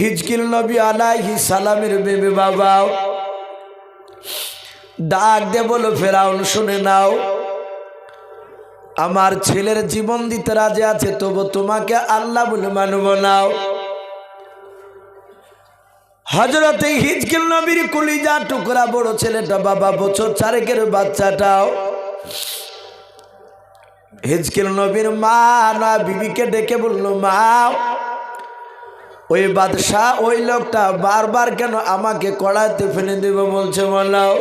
হিজকিল নবী আলাইহি সালামের বেবি বাবা ডাক দে বলো, ফেরাউন, শুনে নাও। আমার ছেলের জীবন দিতে রাজি আছে, তবু তোমাকে আল্লাহ বলে মানব নাও হজরতে হিজকিল নবীর কুলিজা টুকরা বড় ছেলেটা বাবা বছর চারেকের বাচ্চাটাও। হিজকিল নবীর মা না, বিবিকে ডেকে বলল, মা ওই বাদশাহ ওই লোকটা বারবার কেন আমাকে কড়াইতে ফেলে দেবে বলছে বলাও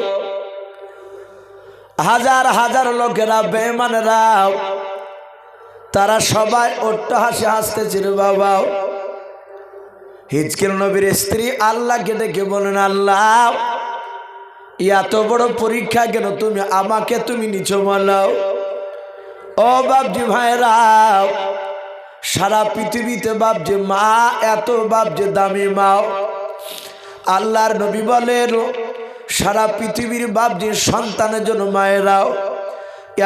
হাজার হাজার লোকেরা বেমানেরা তারা সবাই হাসি হাসতেছিল বাবা। হিজকিল নবীর স্ত্রী আল্লাহকে ডেকে বলেন আল্লাহ, এত বড় পরীক্ষা কেন তুমি আমাকে তুমি নিচো বলাও ও বাবজি ভাইরা সারা পৃথিবীতে বাবজি মা, এত বাবজি দামি মাও। আল্লাহর নবী বলেন, সারা পৃথিবীর বাবজি সন্তানের জন্য মায়েরাও।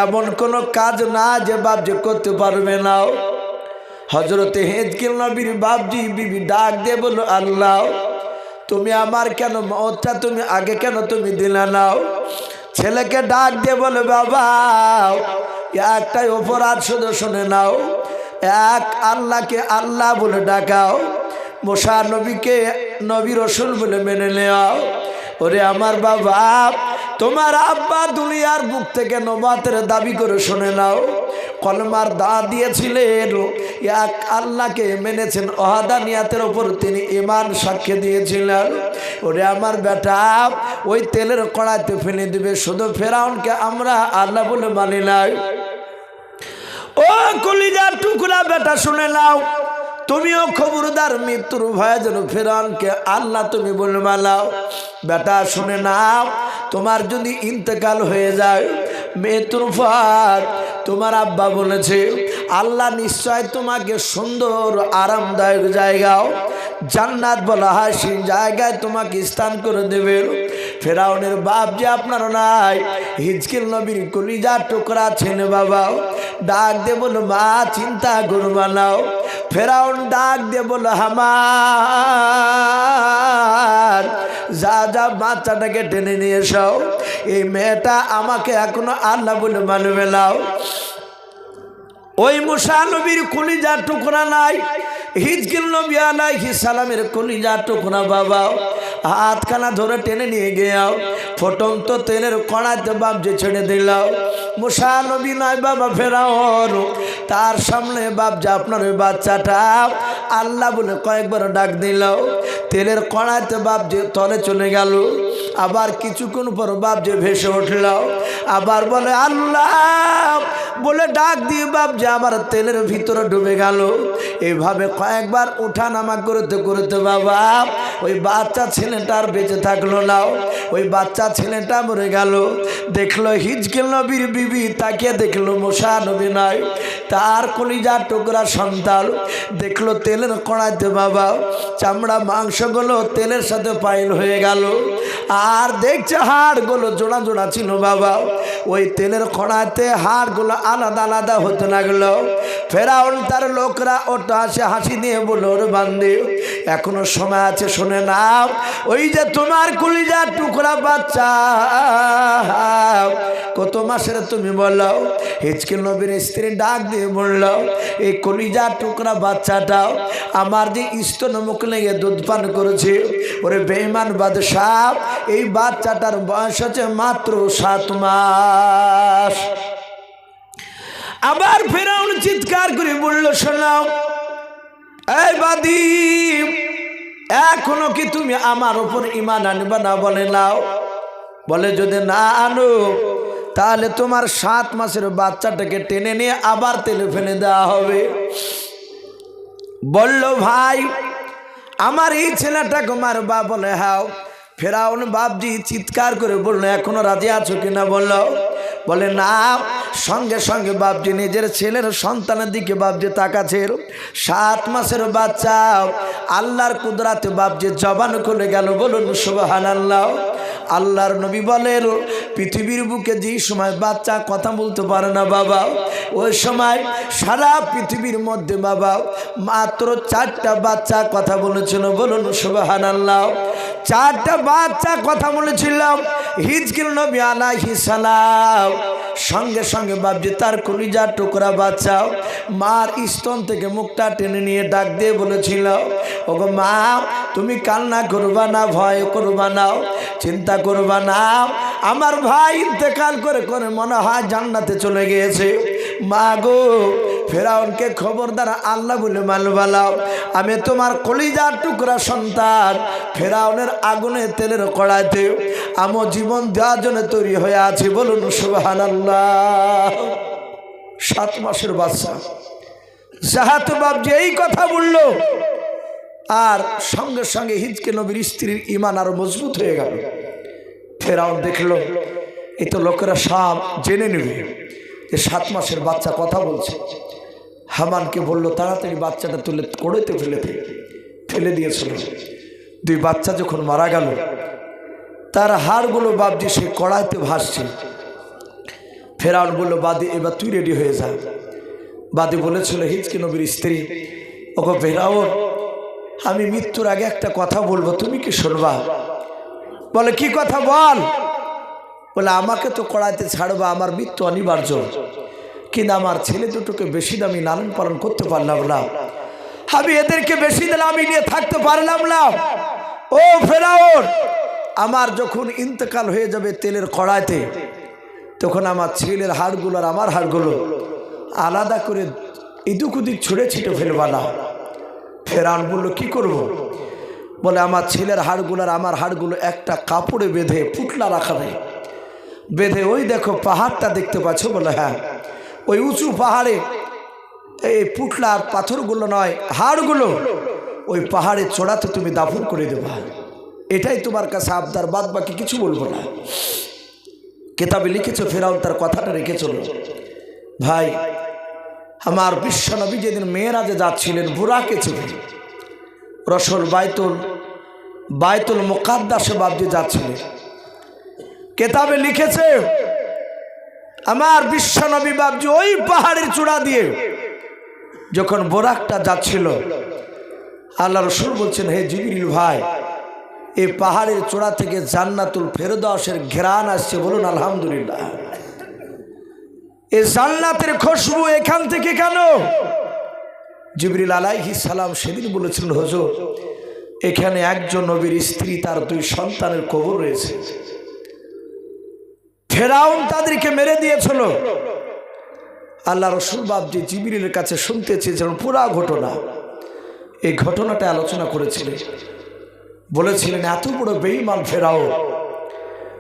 এমন কোনো কাজ না যে বাবজি করতে পারবে না। হজরতে হেজকিল নবীর বাবজি বিবি ডাক দিয়ে বলো আল্লাহ, তুমি আমার কেন মতটা তুমি আগে কেন তুমি দিলে নাও ছেলেকে ডাক দিয়ে বলে বাবা, একটাই অপরাধ শুধু শুনে নাও। এক আল্লাহকে আল্লাহ বলে ডাকাও মোশা নবীকে নবী রসুল বলে মেনে নেওয়াও। ওরে আমার বাবা, তোমার আব্বা দুনিয়ার বুক থেকে নবাতের দাবি করে শুনে নাও। কলমার দা দিয়েছিলেন, এক আল্লাহকে মেনেছেন, অহাদানিয়াতের ওপর তিনি ইমান সাক্ষ্য দিয়েছিলেন। ওরে আমার বেটা, ওই তেলের কড়াইতে ফেলে দিবে, শুধু ফেরাউনকে আমরা আল্লাহ বলে মানি নাই। ও কলিজার টুকরা বেটা, শুনে নাও। তুমিও খবরদার মৃত্যুর ভয়ে যেন ফেরানকে আল্লাহ তুমি বলে মালাও। বেটা, শুনে নাও, তোমার যদি ইন্তেকাল হয়ে যায়, মৃত্যুর পর তোমার আব্বা বলেছে, আল্লাহ নিশ্চয় তোমাকে সুন্দর, আরামদায়ক জায়গাও জান্নাত বলা হয়, সেই জায়গায় তোমাকে স্থান করে দেবে। ফেরাউনের বাপ যে আপনার নাই, হিজকিল নবীর কলিজা টুকরা ছেলে বাবা। ডাক দে বলো, মা, চিন্তা করবা নাও। ফেরাউন ডাক দে বলো, হামার, যা যা বাচ্চাটাকে টেনে নিয়ে এসো। এই মেয়েটা আমাকে এখনও আল্লাহ বলে মানবে নাও ওই মুসা নবীর কলিজা টুকরা নাই, হিজকিল নবী আলাইহি সালামের কলিজা টুকরা বাবা, হাতখানা ধরে টেনে নিয়ে গেও গিয়াও তো তেলের কড়াইতে বাবজে ছেড়ে দিলাও। মুসা নবী নয় বাবা ফেরাওর তার সামনে বাবজা আপনার ওই বাচ্চাটা, আল্লাহ বলে কয়েকবার ডাক দিলাও, তেলের কড়াইতে বাবজে তলে চলে গেল। আবার কিছুক্ষণ পর বাপ যে ভেসে উঠল, আবার বলে, আল্লাহ! বলে ডাক দিয়ে বাপ যে আমার তেলের ভিতরে ডুবে গেল। এভাবে কয়েকবার উঠা নামা করতে করতে বাবা, ওই বাচ্চা ছেলেটার বেঁচে থাকল না। ওই বাচ্চা ছেলেটা মরে গেল। দেখল হিজকেল নবীর বিবি তাকে দেখল মশা নবী নয়, তার কলিজা টুকরা সন্তান। দেখল তেলের কড়াইতে বাবা, চামড়া, মাংসগুলো তেলের সাথে পাইল হয়ে গেল। আর দেখছে, হাড়গুলো জোড়া জোড়া ছিল বাবা। ওই তেলের কড়াইতে হাড়গুলো আলাদা আলাদা হতে লাগল। ফেরাউন তার লোকরা ওটা হাসি হাসি দিয়ে বলল, ওর বান্ধে এখনও সময় আছে, শুনে নাও। ওই যে তোমার কুলিজা টুকরা বাচ্চা, কত মাসের তুমি বলল হিচকিল নবীর স্ত্রী ডাক দিয়ে বলল, এই কলিজা টুকরা বাচ্চাটাও আমার যে স্তন মুখ লেগে দুধ পান করেছে, ওরে বেইমান বাদশাহ এই বাচ্চাটার বয়স হচ্ছে মাত্র সাত মাস। আবার ফেরাউন চিৎকার করে বলল, শোনাও, এই বাদি, এখনও কি তুমি আমার উপর ইমান আনবা না বলে নাও? বলে, যদি না আনো, তাহলে তোমার সাত মাসের বাচ্চাটাকে টেনে নিয়ে আবার তেলে ফেলে দেওয়া হবে। বলল, ভাই, আমার এই ছেলেটাকে মারবা বলে, হাও ফেরাউন বাপজি চিৎকার করে বলল, এখনও রাজি আছো কিনা? বলল, বলে, না। সঙ্গে সঙ্গে বাপজি নিজের ছেলের সন্তানের দিকে বাপজি তাকাছে সাত মাসের বাচ্চা। আল্লাহর কুদরাতে বাপজি জবান খুলে গেল, বলুন সুবাহান আল্লাহ আল্লাহর নবী বলেন, পৃথিবীর বুকে যে সময় বাচ্চা কথা বলতে পারে না বাবা, ওই সময় সারা পৃথিবীর মধ্যে বাবা মাত্র চারটা বাচ্চা কথা বলেছিল। বলুন সুবাহান আল্লাহ চারটা বাচ্চা কথা বলেছিলাম হিজকিল নবী আলাইহিস সালাম। সঙ্গে সঙ্গে বাবজি তার কলিজার টুকরা বাঁচাও। মার স্তন থেকে মুখটা টেনে নিয়ে ডাক দিয়ে বলেছিল, ওগো মা, তুমি কান্না করবা না, ভয় করবা নাও চিন্তা করবা না। আমার ভাই ইন্তেকাল করে করে মনে হয় জান্নাতে চলে গিয়েছে। মা গো, ফেরাউনকে খবর দ্বারা আল্লাহ বলে মালবালাও আমি তোমার কলিজার টুকরা সন্তান, ফেরাউনের আগুনে তেলের কড়াইতে আমার জীবন দেওয়ার জন্য তৈরি হয়ে আছি, বলুন সুবাহান আল্লাহ সাত মাসের বাচ্চা। জাহাত বাবজি এই কথা বলল, আর সঙ্গে সঙ্গে হিজকে নবীর স্ত্রীর ইমান আরও মজবুত হয়ে গেল। ফেরাউন দেখল, এই তো লোকেরা সব জেনে নেবে। যে সাত মাসের বাচ্চা কথা বলছে। হামানকে বলল, তাড়াতাড়ি বাচ্চাটা তুলে, কড়েতে ফেলে দে। ফেলে দিয়েছিল। দুই বাচ্চা যখন মারা গেল, তার হাড়গুলো বাবজি সে কড়াইতে ভাসছে। ফেরাউন বলল, বাদি, এবার তুই রেডি হয়ে যা। বাদি বলেছিল, হিজকি নবীর স্ত্রী ওকে ফেরাউন, আমি মৃত্যুর আগে একটা কথা বলব, তুমি কি শুনবা? বলে, কি কথা বল? বলে, আমাকে তো কড়াইতে ছাড়বা, আমার মৃত্যু অনিবার্য। কিন্তু আমার ছেলে দুটোকে বেশি দামি লালন পালন করতে পারলাম না। আমি এদেরকে বেশি দিন আমি নিয়ে থাকতে পারলাম না। ও ফেরাওর আমার যখন ইন্তেকাল হয়ে যাবে তেলের কড়াইতে, তখন আমার ছেলের হাড়গুলো আর আমার হাড়গুলো আলাদা করে ইদুক উদিক ছুঁড়ে ছিটে ফেলবা না। ফেরান বলল, কি করব। বলে, আমার ছেলের হাড়গুলো আর আমার হাড়গুলো একটা কাপড়ে বেঁধে পুটলা রাখা নেই। বেঁধে, ওই দেখো, পাহাড়টা দেখতে পাচ্ছ? বলে হ্যাঁ। ওই উঁচু পাহাড়ে, এই পুটলা আর পাথরগুলো নয়, হাড়গুলো, ওই পাহাড়ে চড়াতে তুমি দাফন করে দেবা। এটাই তোমার কাছে আবদার বাদ বাকি কিছু বলব না। কেতাবে লিখেছ, ফেরাউন তার কথাটা রেখে চলো। ভাই, আমার বিশ্বনবী যেদিন মেয়েরাজে যাচ্ছিলেন, বুড়াকে ছিলেন রসল বাইতুল বাইতুল মোকাদ্দাসে বাবজি যাচ্ছিলেন। কেতাবে লিখেছে, আমার বিশ্বনবী বাবজি ওই পাহাড়ের চূড়া দিয়ে যখন বোরাকটা যাচ্ছিল, আল্লাহ রসুল বলছেন, হে জিবির ভাই এই পাহাড়ের চূড়া থেকে জান্নাতুল ফেরদাসের ঘেরান আসছে বলুন আলহামদুলিল্লাহ। এ জান্নাতের খুশবু এখান থেকে কেন? জিবরিল আলাইহি সালাম সেদিন বলেছিলেন, হজুর, এখানে একজন নবীর স্ত্রী, তার দুই সন্তানের কবর রয়েছে। ফেরাউন তাদেরকে মেরে দিয়েছিল। আল্লাহ রসুল বাবজি জিবিরের কাছে শুনতে চেয়েছিলেন, পুরা ঘটনা। এই ঘটনাটা আলোচনা করেছিলেন। বলেছিলেন, এত বড় বেইমান ফেরাও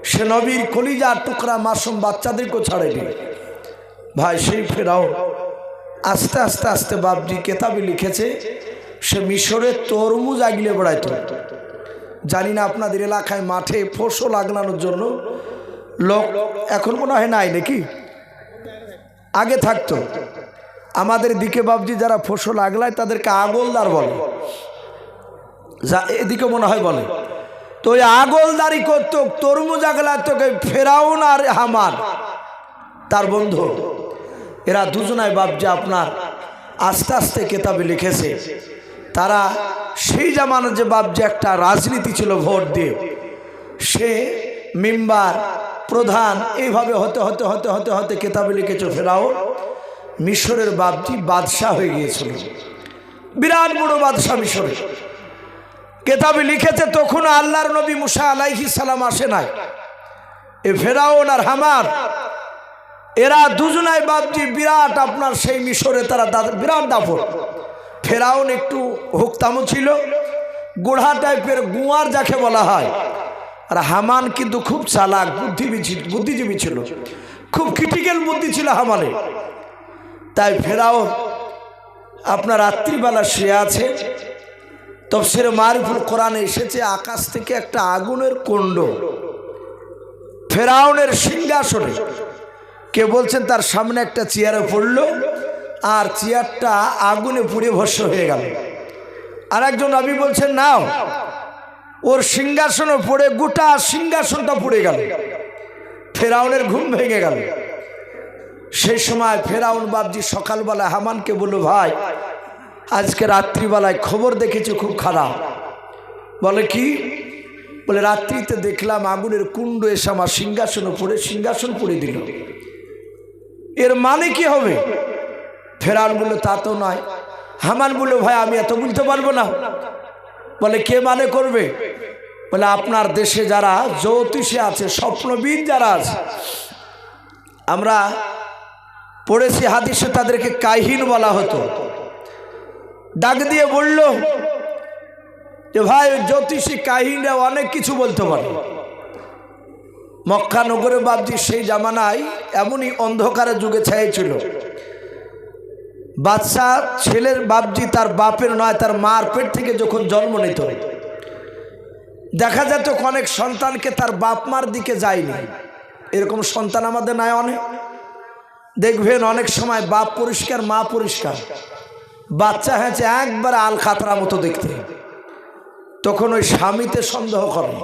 সে নবীর কলিজার টুকরা মাসুম বাচ্চাদেরকেও ছাড়েনি। ভাই, সেই ফেরাও আস্তে আস্তে আস্তে বাবজি কেতাবে লিখেছে, সে মিশরের তরমুজ আগলে বেড়াইত। জানি না আপনাদের এলাকায় মাঠে ফসল আগলানোর জন্য লোক এখন মনে হয় নাই নাকি? আগে থাকতো। আমাদের দিকে বাবজি যারা ফসল আগলায় তাদেরকে আগলদার বলে। যা এদিকে মনে হয় বলে। তো ওই আগলদারি করতো, তরমুজ আগলায় তোকে ফেরাউন আর হামান তার বন্ধু। এরা দুজনায় বাবজি আপনার আস্তে আস্তে কেতাবে লিখেছে। তারা সেই জামানো যে বাবজি একটা রাজনীতি ছিল ভোট দিয়ে, সে মেম্বার প্রধান। এইভাবে হতে হতে হতে হতে হতে কেতাবে লিখেছে ফেরাও। মিশরের বাপটি বাদশাহ হয়ে গিয়েছিল। বিরাট বড় বাদশাহ মিশরে। কেতাবে লিখেছে তখন আল্লাহর নবী মুসা আলাইহি সালাম আসে নাই। এ ফেরাউন আর হামার, এরা দুজনাই বাপজি, বিরাট আপনার সেই মিশরে তারা বিরাট দাফর ফেরাউন একটু হুকতামও ছিল। গোড়া টাইপের গুয়ার যাকে বলা হয়। আর হামান কিন্তু খুব চালাক বুদ্ধিবী বুদ্ধিজীবী ছিল। খুব ক্রিটিক্যাল বুদ্ধি ছিল হামানে তাই ফেরাও আপনার রাত্রিবেলা শুয়ে আছে। তফসির মারিফুল কোরআনে এসেছে, আকাশ থেকে একটা আগুনের কুণ্ড। ফেরাউনের সিংহাসনে কে বলছেন, তার সামনে একটা চেয়ারে পড়ল, আর চেয়ারটা আগুনে পুড়ে ভস্য হয়ে গেল। আর একজন নবী বলছেন, নাও ওর সিংহাসনও পড়ে, গোটা সিংহাসনটা পড়ে গেল। ফেরাউনের ঘুম ভেঙে গেল। সেই সময় ফেরাউন বাবজি সকালবেলা হামানকে বলল, ভাই, আজকে রাত্রিবেলায় খবর দেখেছি খুব খারাপ। বলে, কি? বলে, রাত্রিতে দেখলাম আগুনের কুণ্ড এসে আমার সিংহাসন পড়ে সিংহাসন পড়ে দিল। এর মানে কি হবে? ফেরাউন বলল, তা তো নয়। হামান বলল, ভাই, আমি এত বলতে পারব না। বলে, কে মানে করবে? বলে, আপনার দেশে যারা জ্যোতিষে আছে, স্বপ্নবিদ যারা আছে, আমরা পড়েছি হাদিসে তাদেরকে কাহিন বলা হতো। ডাক দিয়ে বলল যে, ভাই, জ্যোতিষী কাহিনরা অনেক কিছু বলতে পারে। মক্কা নগরে বাবজি সেই জামানায় এমনই অন্ধকারের যুগে ছিল। বাচ্চা, ছেলের বাপজি তার বাপের নয়, তার মার পেট থেকে যখন জন্ম নিত, দেখা যেত অনেক সন্তানকে তার বাপ মার দিকে যায়নি। এরকম সন্তান আমাদের নাই অনেক। দেখবেন অনেক সময় বাপ পরিষ্কার, মা পরিষ্কার। বাচ্চা হয়েছে একবার আল খাতরা মতো দেখতে। তখন ওই স্বামীতে সন্দেহ করে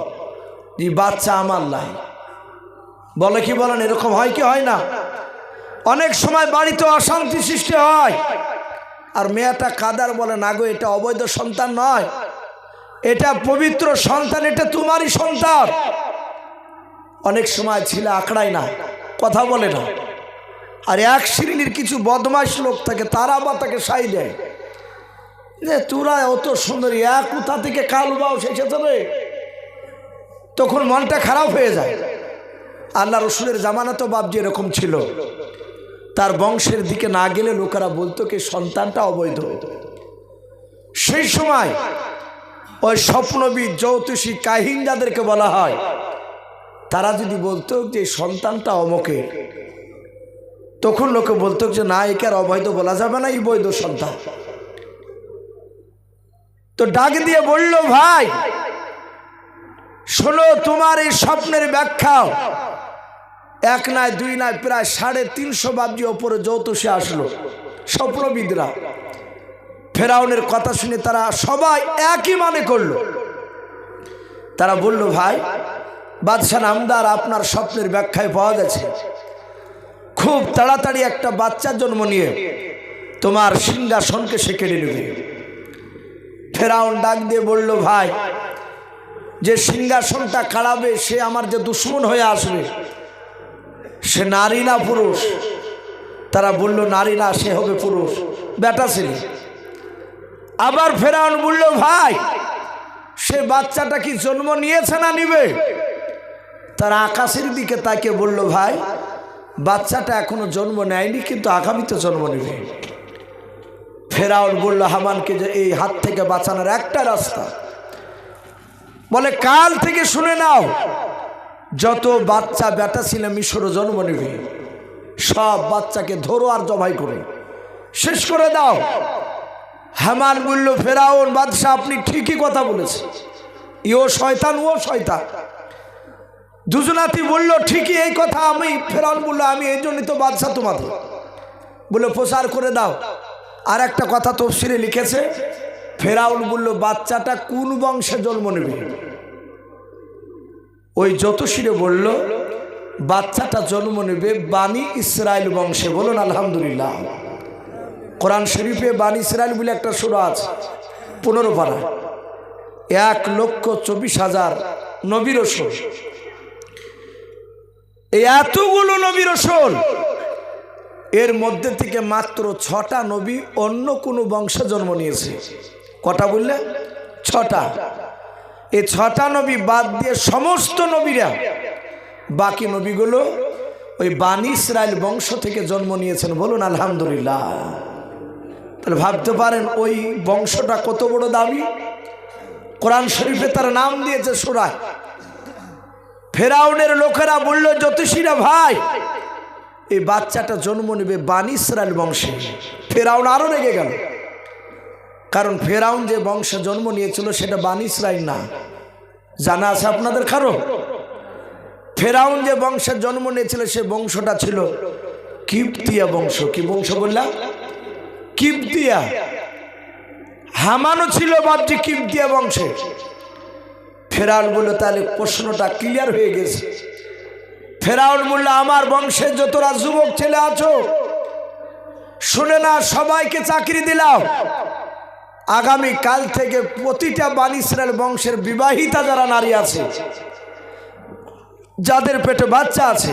যে, বাচ্চা আমার নাই। বলে কি বলেন, এরকম হয় কি, হয় না? অনেক সময় বাড়িতে অশান্তি সৃষ্টি হয়। আর মেয়েটা কাদার বলে, না গো, এটা অবৈধ সন্তান নয়। এটা পবিত্র সন্তান, এটা তোমারই সন্তান। অনেক সময় ছিল আঁকড়ায় না, কথা বলে না। আর এক শ্রেণির কিছু বদমাস লোক থাকে, তারা বা তাকে সাই দেয়। যে তোরা অত সুন্দরী, এক কোথা থেকে কাল বাও এসেছে রে? তখন মনটা খারাপ হয়ে যায়। আল্লাহ রসুলের জামানা তো বাবজি এরকম ছিল। তার বংশের দিকে না গেলে লোকেরা বলতো কি, সন্তানটা অবৈধ। সেই সময় ওই স্বপ্নবিদ জ্যোতিষী কাহিন যাদেরকে বলা হয়, তারা যদি বলতো যে সন্তানটা অমকে তখন লোকে বলতো যে, না, একে আর অবৈধ বলা যাবে না, এই বৈধ সন্তান। তো ডাক দিয়ে বলল, ভাই, শোনো, তোমার এই স্বপ্নের ব্যাখ্যাও এক নয় দুই নয় প্রায় সাড়ে তিনশো বাবজি ওপরে যৌতুষে আসলো। স্বপ্নবিদরা ফেরাউনের কথা শুনে তারা সবাই একই মানে করল। তারা বলল, ভাই, বাদশাহ নামদার আপনার স্বপ্নের ব্যাখ্যায় পাওয়া গেছে। খুব তাড়াতাড়ি একটা বাচ্চার জন্ম নিয়ে তোমার সিংহাসনকে সে কেড়ে নেবে। ফেরাউন ডাক দিয়ে বলল, ভাই, যে সিংহাসনটা কাড়াবে, সে আমার যে দুশ্মন হয়ে আসবে সে নারী না পুরুষ? তারা বলল, নারী না, সে হবে পুরুষ। বেটা ছেলে। আবার ফেরাউন বলল, ভাই, সে বাচ্চাটা কি জন্ম নিয়েছে না নিবে? তারা আকাশের দিকে তাকে বলল, ভাই, বাচ্চাটা এখনও জন্ম নেয়নি, কিন্তু আগামীতে জন্ম নেবে। ফেরাউন বলল, হামানকে যে এই হাত থেকে বাঁচানোর একটা রাস্তা। বলে, কাল থেকে শুনে নাও যত বাচ্চা বেটা ছিল মিশরও জন্ম নেবে, সব বাচ্চাকে ধরো আর জবাই করে। শেষ করে দাও। হামান বলল ফেরাউন বাদশাহ আপনি ঠিকই কথা বলেছেন। ইও শয়তান, ও শয়তান। দুজনাতি বলল, ঠিকই এই কথা, আমি ফেরাউন বলল, আমি এই জন্যই তো বাদশাহ তোমাদের। বলে প্রচার করে দাও। আর একটা কথা তফসিলে লিখেছে, ফেরাউন বলল, বাচ্চাটা কোন বংশে জন্ম নেবে? ওই যতশিরে বলল, বাচ্চাটা জন্ম নেবে বাণী ইসরায়েল বংশে। বলুন, আলহামদুলিল্লাহ। কোরআন শরীফে বানি ইসরায়েল বলে একটা সুরা আছে, পনেরো পারা। এক লক্ষ চব্বিশ হাজার নবীর এই এতগুলো নবীর এর মধ্যে থেকে মাত্র ছটা নবী অন্য কোনো বংশে জন্ম নিয়েছে। কটা বললে? ছটা। এই ছটা নবী বাদ দিয়ে সমস্ত নবীরা। বাকি নবীগুলো ওই বানি ইসরায়েল বংশ থেকে জন্ম নিয়েছেন বলুন আলহামদুলিল্লাহ। তাহলে ভাবতে পারেন ওই বংশটা কত বড় দাবি কোরআন শরীফে তার নাম দিয়েছে সুরায় ফেরাউনের লোকেরা বলল, জ্যোতিষীরা ভাই, এই বাচ্চাটা জন্ম নেবে বানি ইসরায়েল বংশে। ফেরাউন আরও রেগে গেল। কারণ ফেরাউন যে বংশে জন্ম নিয়েছিল সেটা বানি ইসরায়েল না। জানা আছে আপনাদের কারও? ফেরাউন যে বংশের জন্ম নিয়েছিল সে বংশটা ছিল কিপ্তিয়া বংশ। কি বংশ বললাম কিপ্তিয়া। হামানো ছিল বাপজি কিপ্তিয়া বংশে। ফেরাউন বলল, তাহলে প্রশ্নটা ক্লিয়ার হয়ে গেছে। ফেরাউন বলল, আমার বংশের যতরা যুবক ছেলে আছো, শুনে না, সবাইকে চাকরি দিলাম আগামী কাল থেকে প্রতিটা বানিসরাল বংশের বিবাহিতা যারা নারী আছে, যাদের পেটে বাচ্চা আছে,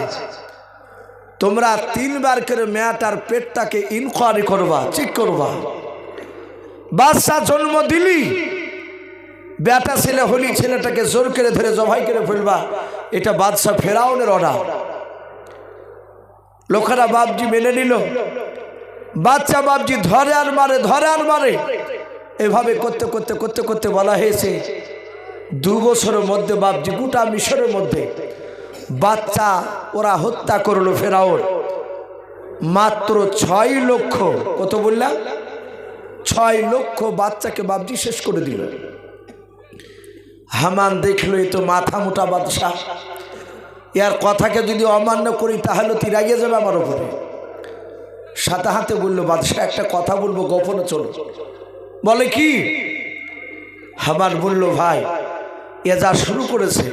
তোমরা তিনবার করে মেয়াটার পেটটাকে ইনকোয়ারি করবা চেক করবা। বাচ্চা জন্ম দিলি, বেটা ছেলে হলি, ছেলেটাকে জোর করে ধরে জবাই করে ফেলবা। এটা বাদশাহ ফেরাউনের অর্ডার লোকেরা বাপজি মেনে নিল। বাচ্চা বাপজি ধরে আর মারে, ধরে আর মারে। এভাবে করতে করতে করতে করতে বলা হয়েছে, দু বছরের মধ্যে বাপজি, গোটা মিশরের মধ্যে বাচ্চা ওরা হত্যা করল ফেরাউন। মাত্র ছয় লক্ষ, কত বললাম ছয় লক্ষ বাচ্চাকে বাপজি শেষ করে দিল। হামান দেখল এই তো মাথা মোটা বাদশাহ। ইয়ার কথাকে যদি অমান্য করি, তাহলে তুই রাগিয়ে যাবে আমার উপরে। সাথে হাতে বলল, বাদশাহ, একটা কথা বলব, গোপনে চলো। বলে কি? হামান বলল, ভাই, এ যা শুরু করেছে,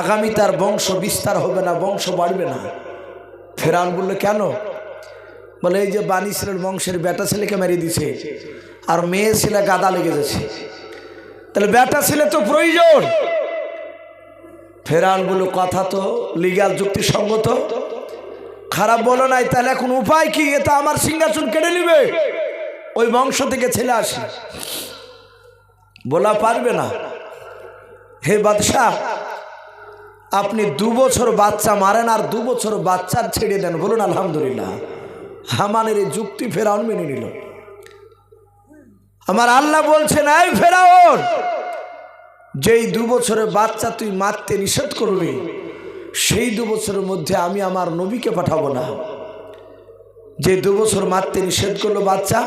আগামী তার বংশ বিস্তার হবে না, বংশ বাড়বে না। ফেরান বলল, কেন? বলে, এই যে বানিসরের বংশের বেটা ছেলেকে মেরে দিছে আর মেয়ে ছেলে গাদা লেগে যাচ্ছে তাহলে বেটা ছেলে তো প্রয়োজন। ফেরাউন বলল, কথা তো লিগাল যুক্তিসঙ্গত। খারাপ বলো নাই, তাহলে এখন উপায় কি? এ তো আমার সিংহাসন কেড়ে নিবে। ওই বংশ থেকে ছেলে আসে। বলা পারবে না। হে বাদশাহ, আপনি দু বছর বাচ্চা মারেন আর দু বছর বাচ্চার ছেড়ে দেন। বলুন, আলহামদুলিল্লাহ। হামানের এই যুক্তি ফেরাউন মেনে নিল। আমার আল্লাহ বলছেন, এই ফেরাউন, যেই দু বছরের বাচ্চা তুই মারতে নিষেধ করবি, সেই দু বছরের মধ্যে আমি আমার নবীকে পাঠাবো না। যে দু বছর মারতে নিষেধ করল বাচ্চা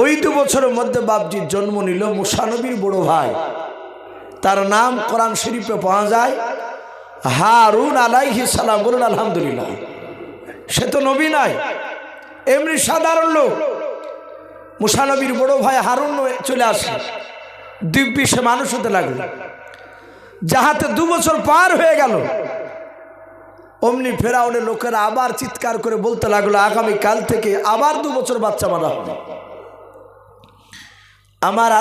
ওই দু বছরের মধ্যে বাপজির জন্ম নিল মুসানবীর বড় ভাই। তার নাম কোরআন শরীফে পাওয়া যায়, হারুন আলাইহি সালাম বলুন আলহামদুলিল্লাহ। সে তো নবী নাই এমনি সাধারণ লোক। মুসানবীর বড় ভাই হারুন চলে আসে, দিব্যি সে মানুষ হতে লাগল। যাহাতে দু বছর পার হয়ে গেল, অমনি ফেরাউনের লোকেরা আবার চিৎকার করে বলতে লাগল আগামী কাল থেকে আবার দু বছর বাচ্চা মারা হবে। আমার